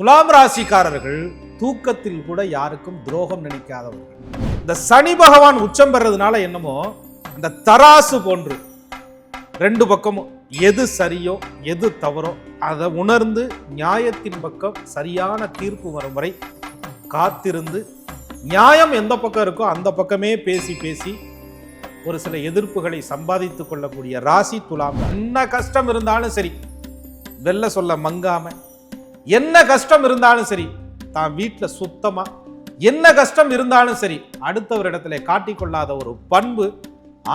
துலாம் ராசிக்காரர்கள் தூக்கத்தில் கூட யாருக்கும் துரோகம் நினைக்காதவர்கள். இந்த சனி பகவான் உச்சம் பெறதுனால என்னமோ இந்த தராசு போன்று ரெண்டு பக்கமும் எது சரியோ எது தவறோ அதை உணர்ந்து நியாயத்தின் பக்கம் சரியான தீர்ப்பு வரும் வரை காத்திருந்து நியாயம் எந்த பக்கம் இருக்கோ அந்த பக்கமே பேசி பேசி ஒரு சில எதிர்ப்புகளை சம்பாதித்து கொள்ளக்கூடிய ராசி துலாம். என்ன கஷ்டம் இருந்தாலும் சரி வெல்ல சொல்ல மங்காமல் என்ன கஷ்டம் இருந்தாலும் சரி தான் வீட்டில் சுத்தமாக என்ன கஷ்டம் இருந்தாலும் சரி அடுத்தவரிடத்துல காட்டிக்கொள்ளாத ஒரு பண்பு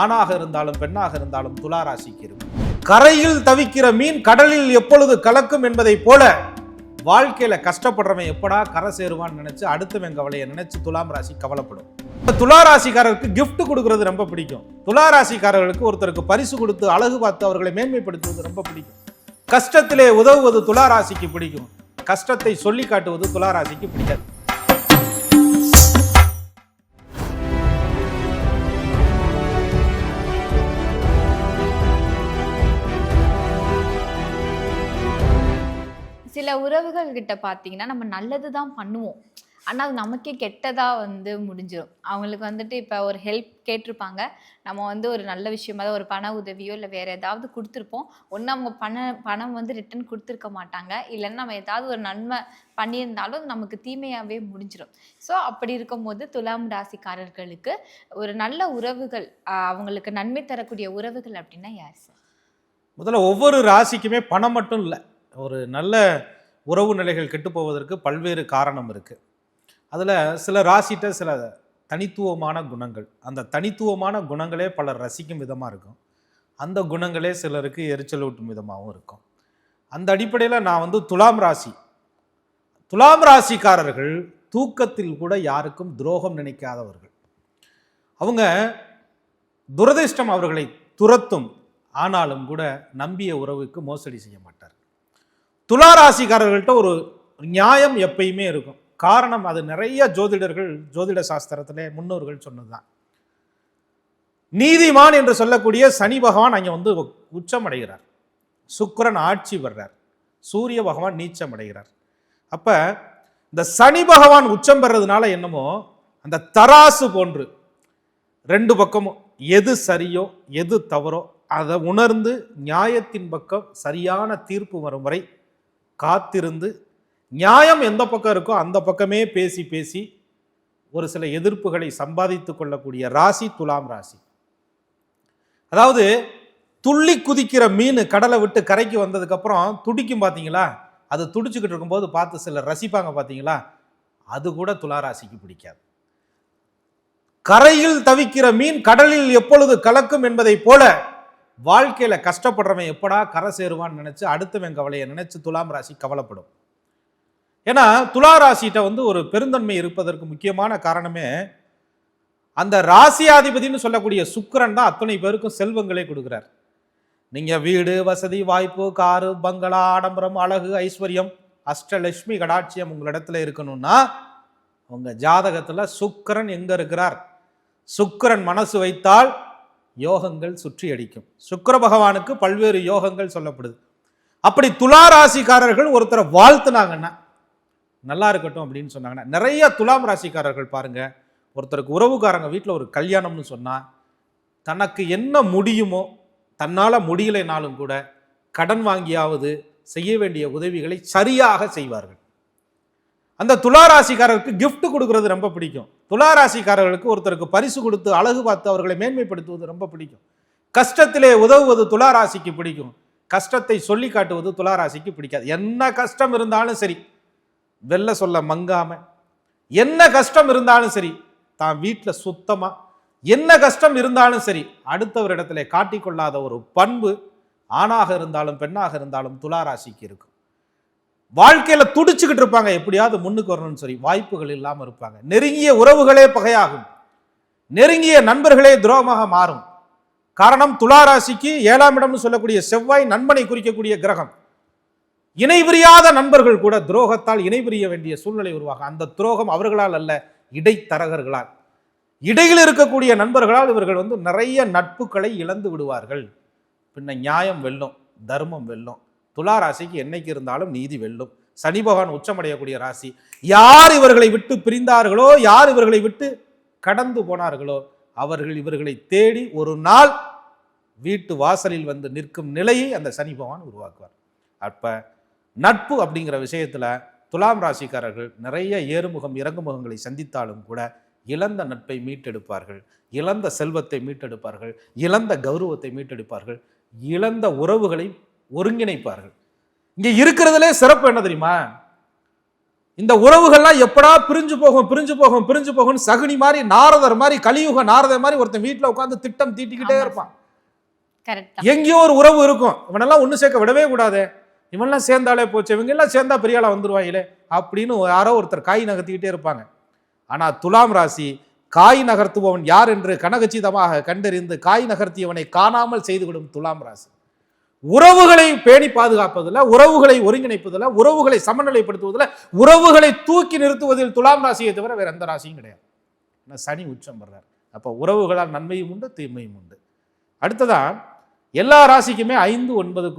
ஆணாக இருந்தாலும் பெண்ணாக இருந்தாலும் துலா ராசிக்கு இருக்கும். கரையில் தவிக்கிற மீன் கடலில் எப்பொழுது கலக்கும் என்பதை போல வாழ்க்கையில கஷ்டப்படுறவன் எப்படா கரை சேருவான்னு நினைச்சு அடுத்தவன் கவலையை நினைச்சு துலாம் ராசி கவலைப்படும். இப்ப துலா ராசிக்காரருக்கு gift கொடுக்கறது ரொம்ப பிடிக்கும். துலா ராசிக்காரர்களுக்கு ஒருத்தருக்கு பரிசு கொடுத்து அழகு பார்த்து அவர்களை மேன்மைப்படுத்துவது ரொம்ப பிடிக்கும். கஷ்டத்திலே உதவுவது துளாராசிக்கு பிடிக்கும். கஷ்டத்தை சொல்லி காட்டுவது துளாராசிக்கு பிடிக்காது. சில உறவுகள் கிட்ட பார்த்தீங்கன்னா நம்ம நல்லது தான் பண்ணுவோம். ஆனால் அது நமக்கே கெட்டதாக வந்து முடிஞ்சிடும் அவங்களுக்கு வந்துட்டு இப்போ ஒரு ஹெல்ப் கேட்டிருப்பாங்க. நம்ம வந்து ஒரு நல்ல விஷயமா தான் ஒரு பண உதவியோ இல்லை வேறு ஏதாவது கொடுத்துருப்போம். ஒன்று அவங்க பண பணம் வந்து ரிட்டர்ன் கொடுத்துருக்க மாட்டாங்க. இல்லைன்னா நம்ம ஏதாவது ஒரு நன்மை பண்ணியிருந்தாலும் நமக்கு தீமையாகவே முடிஞ்சிடும் ஸோ அப்படி இருக்கும்போது துலாம் ராசிக்காரர்களுக்கு ஒரு நல்ல உறவுகள் அவங்களுக்கு நன்மை தரக்கூடிய உறவுகள் அப்படின்னா யார் சார்? முதல்ல ஒவ்வொரு ராசிக்குமே பணம் மட்டும் இல்லை. ஒரு நல்ல உறவு நிலைகள் கெட்டு போவதற்கு பல்வேறு காரணம் இருக்குது அதில் சில ராசிட்ட சில தனித்துவமான குணங்கள். அந்த தனித்துவமான குணங்களே பலர் ரசிக்கும் விதமாக இருக்கும். அந்த குணங்களே சிலருக்கு எரிச்சலூட்டும் விதமாகவும் இருக்கும். அந்த அடிப்படையில் நான் வந்து துலாம் ராசி. துலாம் ராசிக்காரர்கள் தூக்கத்தில் கூட யாருக்கும் துரோகம் நினைக்காதவர்கள். அவங்க துரதிர்ஷ்டம் அவர்களை துரத்தும். ஆனாலும் கூட நம்பிய உறவுக்கு மோசடி செய்ய மாட்டார் துலா ராசிக்காரர்கள்ட்ட ஒரு நியாயம் எப்பயுமே இருக்கும். காரணம் அது நிறைய ஜோதிடர்கள் ஜோதிட சாஸ்திரத்திலே முன்னோர்கள் சொன்னதுதான். நீதிமான் என்று சொல்லக்கூடிய சனி பகவான் அங்கே வந்து உச்சம் அடைகிறார் சுக்கிரன் ஆட்சி வர்றார் சூரிய பகவான் நீச்சம் அடைகிறார் அப்போ இந்த சனி பகவான் உச்சம் பெறதுனால என்னமோ அந்த தராசு போன்று ரெண்டு பக்கமும் எது சரியோ எது தவறோ அதை உணர்ந்து நியாயத்தின் பக்கம் சரியான தீர்ப்பு வரும் வரை காத்திருந்து நியாயம் எந்த பக்கம் இருக்கோ அந்த பக்கமே பேசி பேசி ஒரு சில எதிர்ப்புகளை சம்பாதித்துக் கொள்ளக்கூடிய ராசி துலாம் ராசி. அதாவது துள்ளி குதிக்கிற மீன் கடலை விட்டு கரைக்கு வந்ததுக்கப்புறம் துடிக்கும் பார்த்தீங்களா அது துடிச்சுக்கிட்டு இருக்கும்போது பார்த்து சிலர் ரசிப்பாங்க பார்த்தீங்களா அது கூட துலா ராசிக்கு பிடிக்காது. கரையில் தவிக்கிற மீன் கடலில் எப்பொழுது கலக்கும் என்பதை போல வாழ்க்கையில் கஷ்டப்படுறவன் எப்படா கரை சேருவான்னு நினச்சி அடுத்தவன் கவலையை நினச்சி துலாம் ராசி கவலைப்படும். ஏன்னா துலா ராசிகிட்ட வந்து ஒரு பெருந்தன்மை இருப்பதற்கு முக்கியமான காரணமே அந்த ராசியாதிபதினு சொல்லக்கூடிய சுக்கிரன் தான் அத்தனை பேருக்கும் செல்வங்களே கொடுக்குறார். நீங்கள் வீடு வசதி வாய்ப்பு காரு பங்களா ஆடம்பரம் அழகு ஐஸ்வர்யம் அஷ்டலட்சுமி கடாட்சியம் உங்களிடத்துல இருக்கணும்னா உங்கள் ஜாதகத்தில் சுக்கிரன் எங்கே இருக்கிறார்? சுக்கிரன் மனசு வைத்தால் யோகங்கள் சுற்றி அடிக்கும். சுக்கிர பகவானுக்கு பல்வேறு யோகங்கள் சொல்லப்படுது. அப்படி துலா ராசிக்காரர்கள் ஒருத்தரை வாழ்த்துனாங்கன்னா நல்லா இருக்கட்டும் அப்படின்னு சொன்னாங்கன்னா நிறைய துலாம் ராசிக்காரர்கள் பாருங்கள் ஒருத்தருக்கு உறவுக்காரங்க வீட்டில் ஒரு கல்யாணம்னு சொன்னால் தனக்கு என்ன முடியுமோ தன்னால் முடியலைனாலும் கூட கடன் வாங்கியாவது செய்ய வேண்டிய உதவிகளை சரியாக செய்வார்கள். அந்த துலா ராசிக்காரருக்கு கொடுக்கறது ரொம்ப பிடிக்கும். துலா ராசிக்காரர்களுக்கு ஒருத்தருக்கு பரிசு கொடுத்து அழகு பார்த்து அவர்களை மேன்மைப்படுத்துவது ரொம்ப பிடிக்கும். கஷ்டத்திலே உதவுவது துளாராசிக்கு பிடிக்கும். கஷ்டத்தை சொல்லி காட்டுவது துளாராசிக்கு பிடிக்காது. என்ன கஷ்டம் இருந்தாலும் சரி வெல்ல சொல்ல மங்காம என்ன கஷ்டம் இருந்தாலும் சரி தான் வீட்டில் சுத்தமாக என்ன கஷ்டம் இருந்தாலும் சரி அடுத்தவரிடத்துல காட்டிக்கொள்ளாத ஒரு பண்பு ஆணாக இருந்தாலும் பெண்ணாக இருந்தாலும் துளாராசிக்கு இருக்கும். வாழ்க்கையில் துடிச்சுக்கிட்டு இருப்பாங்க எப்படியாவது முன்னுக்கு வரணும்னு சொல்லி வாய்ப்புகள் இல்லாமல் இருப்பாங்க. நெருங்கிய உறவுகளே பகையாகும். நெருங்கிய நண்பர்களே துரோகமாக மாறும். காரணம் துளாராசிக்கு ஏழாம் இடம்னு சொல்லக்கூடிய செவ்வாய் நண்பனை குறிக்கக்கூடிய கிரகம். இணைபிரியாத நண்பர்கள் கூட துரோகத்தால் இணைபிரிய வேண்டிய சூழ்நிலை உருவாகும். அந்த துரோகம் அவர்களால் அல்ல இடைத்தரகர்களால். இடையில் இருக்கக்கூடிய நண்பர்களால் இவர்கள் வந்து நிறைய நட்புகளை இழந்து விடுவார்கள். பின்ன நியாயம் வெல்லும் தர்மம் வெல்லும். துலா ராசிக்கு என்னைக்கு இருந்தாலும் நீதி வெல்லும். சனி பகவான் உச்சமடையக்கூடிய ராசி. யார் இவர்களை விட்டு பிரிந்தார்களோ யார் இவர்களை விட்டு கடந்து போனார்களோ அவர்கள் இவர்களை தேடி ஒரு நாள் வீட்டு வாசலில் வந்து நிற்கும் நிலையை அந்த சனி பகவான் உருவாக்குவார். அப்போ நட்பு அப்படிங்கிற விஷயத்துல துலாம் ராசிக்காரர்கள் நிறைய ஏறுமுகம் இறங்குமுகங்களை சந்தித்தாலும் கூட இழந்த நட்பை மீட்டெடுப்பார்கள். இழந்த செல்வத்தை மீட்டெடுப்பார்கள். இழந்த கௌரவத்தை மீட்டெடுப்பார்கள். இழந்த உறவுகளை ஒருங்கிணைப்பார்கள். இங்க இருக்கிறதுலே சிறப்பு என்ன தெரியுமா? இந்த உறவுகள்லாம் எப்படா பிரிஞ்சு போகும் பிரிஞ்சு போகும் பிரிஞ்சு போகும்னு சகுனி மாதிரி நாரதர் மாதிரி கலியுக நாரதர் மாதிரி ஒருத்தன் வீட்டுல உட்காந்து திட்டம் தீட்டிக்கிட்டே. இருப்பான். எங்கேயோ ஒரு உறவு இருக்கும். இவனெல்லாம் ஒண்ணு சேர்க்க விடவே கூடாது. இவன்லாம் சேர்ந்தாலே போச்சு இவங்க எல்லாம் சேர்ந்தா பெரிய ஆளா வந்துருவாங்களே அப்படின்னு யாரோ ஒருத்தர் காய் நகர்த்திக்கிட்டே இருப்பாங்க. ஆனால் துலாம் ராசி காய் நகர்த்துபவன் யார் என்று கனகச்சிதமாக கண்டறிந்து காய் நகர்த்தியவனை காணாமல் செய்துவிடும் துலாம் ராசி. உறவுகளை பேணி பாதுகாப்பதில் உறவுகளை ஒருங்கிணைப்பதில் உறவுகளை சமநிலைப்படுத்துவதில் உறவுகளை தூக்கி நிறுத்துவதில் துலாம் ராசியை தவிர வேறு எந்த ராசியும் கிடையாது. ஏன்னா சனி உச்சம் வர்றார். அப்போ உறவுகளால் நன்மையும் உண்டு தீமையும் உண்டு. அடுத்ததான் எல்லா ராசிக்குமே ஐந்து ஒன்பது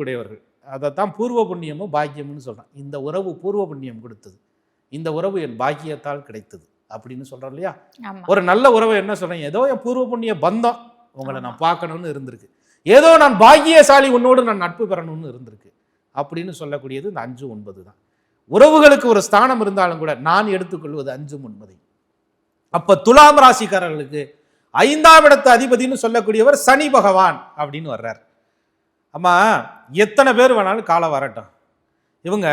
கூடியவர்கள் அதைத்தான் பூர்வ புண்ணியமும் பாக்கியம்னு சொல்றான். இந்த உறவு பூர்வ புண்ணியம் கொடுத்தது. இந்த உறவு என் பாக்கியத்தால் கிடைத்தது அப்படின்னு சொல்றோம் இல்லையா? ஒரு நல்ல உறவை என்ன சொல்றேன்? ஏதோ என் பூர்வ புண்ணிய பந்தம் உங்களை நான் பார்க்கணும்னு இருந்திருக்கு. ஏதோ நான் பாக்கியசாலி உன்னோடு நான் நட்பு பெறணும்னு இருந்திருக்கு. அப்படின்னு சொல்லக்கூடியது இந்த அஞ்சு ஒன்பது தான். உறவுகளுக்கு ஒரு ஸ்தானம் இருந்தாலும் கூட நான் எடுத்துக்கொள்வது அஞ்சும் ஒன்பதை. அப்ப துலாம் ராசிக்காரர்களுக்கு ஐந்தாம் இடத்து அதிபதினு சொல்லக்கூடியவர் சனி பகவான் அப்படின்னு வர்றார். அம்மா எத்தனை பேர் வேணாலும் காலம் வரட்டும். இவங்க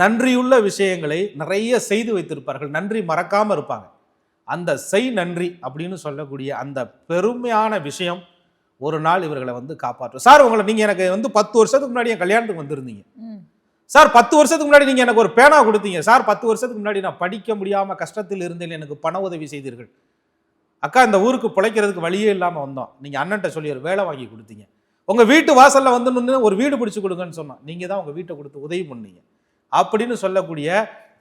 நன்றியுள்ள விஷயங்களை நிறைய செய்து வைத்திருப்பார்கள். நன்றி மறக்காம இருப்பாங்க. அந்த செய் நன்றி அப்படின்னு சொல்லக்கூடிய அந்த பெருமையான விஷயம் ஒரு நாள் இவர்களை வந்து காப்பாற்றும். சார் உங்களை நீங்க எனக்கு வந்து பத்து வருஷத்துக்கு முன்னாடி என் கல்யாணத்துக்கு வந்திருந்தீங்க. சார் பத்து வருஷத்துக்கு முன்னாடி நீங்க எனக்கு ஒரு பேனா கொடுத்தீங்க. சார் பத்து வருஷத்துக்கு முன்னாடி நான் படிக்க முடியாம கஷ்டத்தில் இருந்தேன். எனக்கு பண உதவி செய்தீர்கள். அக்கா இந்த ஊருக்கு பிழைக்கிறதுக்கு வழியே இல்லாம வந்தோம். நீங்க அண்ணன்ட்ட சொல்லி ஒரு வேலை வாங்கி கொடுத்தீங்க. உங்கள் வீட்டு வாசலில் வந்து நின்று ஒரு வீடு பிடிச்சி கொடுங்கன்னு சொன்னான் நீங்கள் தான் உங்கள் வீட்டை கொடுத்து உதவி பண்ணீங்க. அப்படின்னு சொல்லக்கூடிய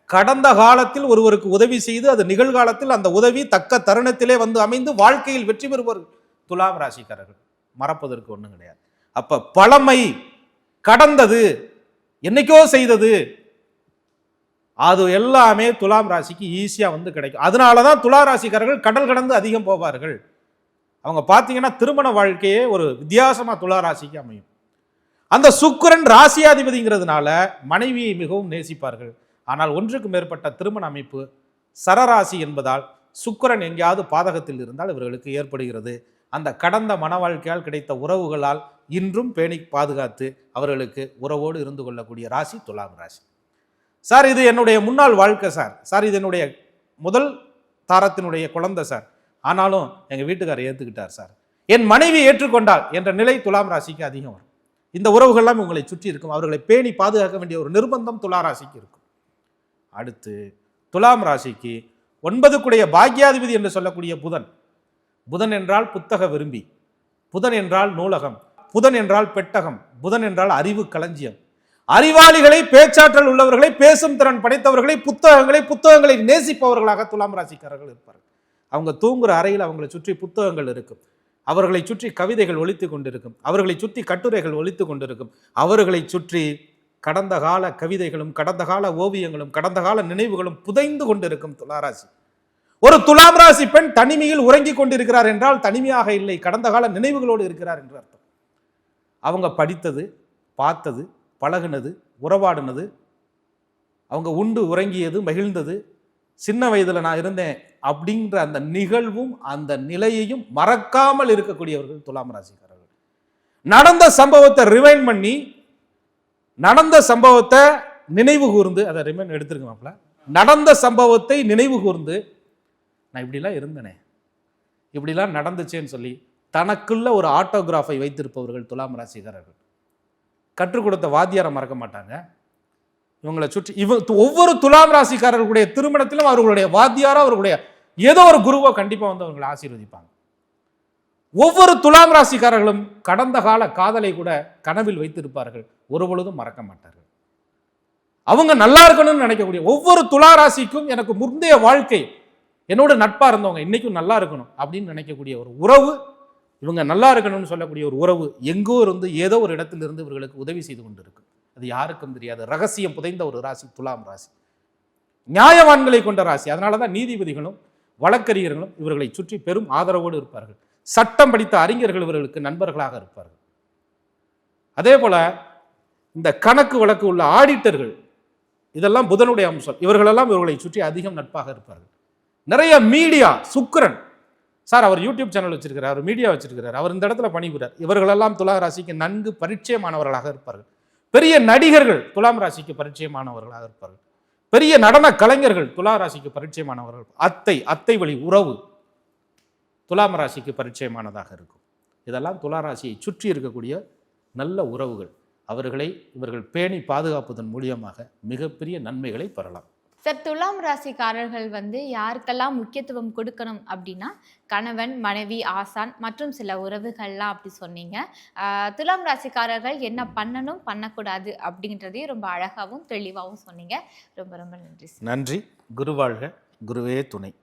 கடந்த காலத்தில் ஒருவருக்கு உதவி செய்து அது நிகழ்காலத்தில் அந்த உதவி தக்க தருணத்திலே வந்து அமைந்து வாழ்க்கையில் வெற்றி பெறுவார்கள் துலாம் ராசிக்காரர்கள். மறப்பதற்கு ஒன்றும் கிடையாது. அப்போ பழமை கடந்தது என்னைக்கோ செய்தது அது எல்லாமே துலாம் ராசிக்கு ஈஸியாக வந்து கிடைக்கும். அதனால தான் துலா ராசிக்காரர்கள் கடல் கடந்து அதிகம் போவார்கள். அவங்க பார்த்தீங்கன்னா திருமண வாழ்க்கையே ஒரு வித்தியாசமாக துலா ராசிக்கு அமையும். அந்த சுக்கிரன் ராசியாதிபதிங்கிறதுனால மனைவியை மிகவும் நேசிப்பார்கள். ஆனால் ஒன்றுக்கு மேற்பட்ட திருமண அமைப்பு சரராசி என்பதால் சுக்கிரன் எங்கேயாவது பாதகத்தில் இருந்தால் இவர்களுக்கு ஏற்படுகிறது. அந்த கடந்த மன வாழ்க்கையால் கிடைத்த உறவுகளால் இன்றும் பேணி பாதுகாத்து அவர்களுக்கு உறவோடு இருந்து கொள்ளக்கூடிய ராசி துலாம் ராசி. சார் இது என்னுடைய முன்னாள் வாழ்க்கை சார். சார் இது என்னுடைய முதல் தாரத்தினுடைய குழந்தை சார். ஆனாலும் எங்கள் வீட்டுக்காரர் ஏற்றுக்கிட்டார் சார். என் மனைவி ஏற்றுக்கொண்டாள் என்ற நிலை துலாம் ராசிக்கு அதிகம் வரும். இந்த உறவுகள்லாம் உங்களை சுற்றி இருக்கும். அவர்களை பேணி பாதுகாக்க வேண்டிய ஒரு நிர்பந்தம் துலா ராசிக்கு இருக்கும். அடுத்து துலாம் ராசிக்கு ஒன்பதுக்குடைய பாக்யாதிபதி என்று சொல்லக்கூடிய புதன். புதன் என்றால் புத்தக விரும்பி புதன் என்றால் நூலகம் புதன் என்றால் பெட்டகம் புதன் என்றால் அறிவு களஞ்சியம். அறிவாளிகளை பேச்சாற்றல் உள்ளவர்களை பேசும் திறன் படைத்தவர்களை புத்தகங்களை புத்தகங்களை நேசிப்பவர்களாக துலாம் ராசிக்காரர்கள் இருப்பார்கள். அவங்க தூங்குற அறையில் அவங்களை சுற்றி புத்தகங்கள் இருக்கும். அவர்களை சுற்றி கவிதைகள் ஒழித்து கொண்டிருக்கும். அவர்களை சுற்றி கட்டுரைகள் ஒழித்து கொண்டிருக்கும். அவர்களை சுற்றி கடந்த கால கவிதைகளும் கடந்த கால ஓவியங்களும் கடந்த கால நினைவுகளும் புதைந்து கொண்டிருக்கும் துளாராசி. ஒரு துலாம் ராசி பெண் தனிமையில் உறங்கிக் கொண்டிருக்கிறார் என்றால் தனிமையாக இல்லை கடந்த கால நினைவுகளோடு இருக்கிறார் என்று அர்த்தம். அவங்க படித்தது பார்த்தது பழகுனது உறவாடினது அவங்க உண்டு உறங்கியது மகிழ்ந்தது சின்ன வயதில் நான் இருந்தேன் அப்படின்ற அந்த நிகழ்வும் அந்த நிலையையும் மறக்காமல் இருக்கக்கூடியவர்கள் துலாம் ராசிக்காரர்கள். நடந்த சம்பவத்தை ரிவைண்ட் பண்ணி நடந்த சம்பவத்தை நினைவு கூர்ந்து அதை ரிமைண்ட் எடுத்துருங்க நடந்த சம்பவத்தை நினைவு கூர்ந்து நான் இப்படிலாம் இருந்தனே. இப்படிலாம் நடந்துச்சேன்னு சொல்லி தனக்குள்ள ஒரு ஆட்டோகிராஃபை வைத்திருப்பவர்கள் துலாம் ராசிக்காரர்கள். கற்றுக் கொடுத்த வாத்தியாரை மறக்க மாட்டாங்க. இவங்களை சுற்றி இவ ஒவ்வொரு துலாம் ராசிக்காரர்களுடைய திருமணத்திலும் அவர்களுடைய வாத்தியாரோ அவர்களுடைய ஏதோ ஒரு குருவோ கண்டிப்பாக வந்து அவங்களை ஆசீர்வதிப்பாங்க. ஒவ்வொரு துலாம் ராசிக்காரர்களும் கடந்த கால காதலை கூட கனவில் வைத்திருப்பார்கள். ஒரு பொழுதும் மறக்க மாட்டார்கள். அவங்க நல்லா இருக்கணும்னு நினைக்கக்கூடிய ஒவ்வொரு துலா ராசிக்கும் எனக்கு முந்தைய வாழ்க்கை என்னோட நட்பாக இருந்தவங்க இன்னைக்கும் நல்லா இருக்கணும் அப்படின்னு நினைக்கக்கூடிய ஒரு உறவு இவங்க நல்லா இருக்கணும்னு சொல்லக்கூடிய ஒரு உறவு எங்கோ இருந்து ஏதோ ஒரு இடத்துல இருந்து இவர்களுக்கு உதவி செய்து கொண்டு இருக்கு அது யாருக்கும் தெரியாது. ரகசியம் புதைந்த ஒரு ராசி துலாம் ராசி. நியாயவான்களை கொண்ட ராசி. அதனால தான் நீதிபதிகளும் வழக்கறிஞர்களும் இவர்களை சுற்றி பெரும் ஆதரவோடு இருப்பார்கள். சட்டம் படித்த அறிஞர்கள் இவர்களுக்கு நண்பர்களாக இருப்பார்கள். அதே போல இந்த கணக்கு வழக்கு உள்ள ஆடிட்டர்கள் இதெல்லாம் புதனுடைய அம்சம். இவர்களெல்லாம் இவர்களை சுற்றி அதிகம் நட்பாக இருப்பார்கள். நிறைய மீடியா சுக்கரன். சார் அவர் யூடியூப் சேனல் வச்சிருக்கிறார் அவர் மீடியா வச்சிருக்கிறார் அவர் இந்த இடத்துல பணிபுறார் இவர்களெல்லாம் துலா ராசிக்கு நன்கு பரிச்சயமானவர்களாக இருப்பார்கள். பெரிய நடிகர்கள் துலாம் ராசிக்கு பரிச்சயமானவர்களாக இருப்பார்கள். பெரிய நடன கலைஞர்கள் துலா ராசிக்கு பரிச்சயமானவர்கள். அத்தை அத்தை வழி உறவு துலாம் ராசிக்கு பரிச்சயமானதாக இருக்கும். இதெல்லாம் துலா ராசியை சுற்றி இருக்கக்கூடிய நல்ல உறவுகள். அவர்களை இவர்கள் பேணி பாதுகாப்பதன் மூலியமாக மிகப்பெரிய நன்மைகளை பெறலாம். சார் துலாம் ராசிக்காரர்கள் வந்து யாருக்கெல்லாம் முக்கியத்துவம் கொடுக்கணும் அப்படின்னா கணவன் மனைவி ஆசான் மற்றும் சில உறவுகள்லாம் அப்படி சொன்னீங்க. துலாம் ராசிக்காரர்கள் என்ன பண்ணணும் பண்ணக்கூடாது அப்படின்றதையும் ரொம்ப அழகாகவும் தெளிவாகவும் சொன்னீங்க. ரொம்ப ரொம்ப நன்றி நன்றி. குருவாழ்க குருவே துணை.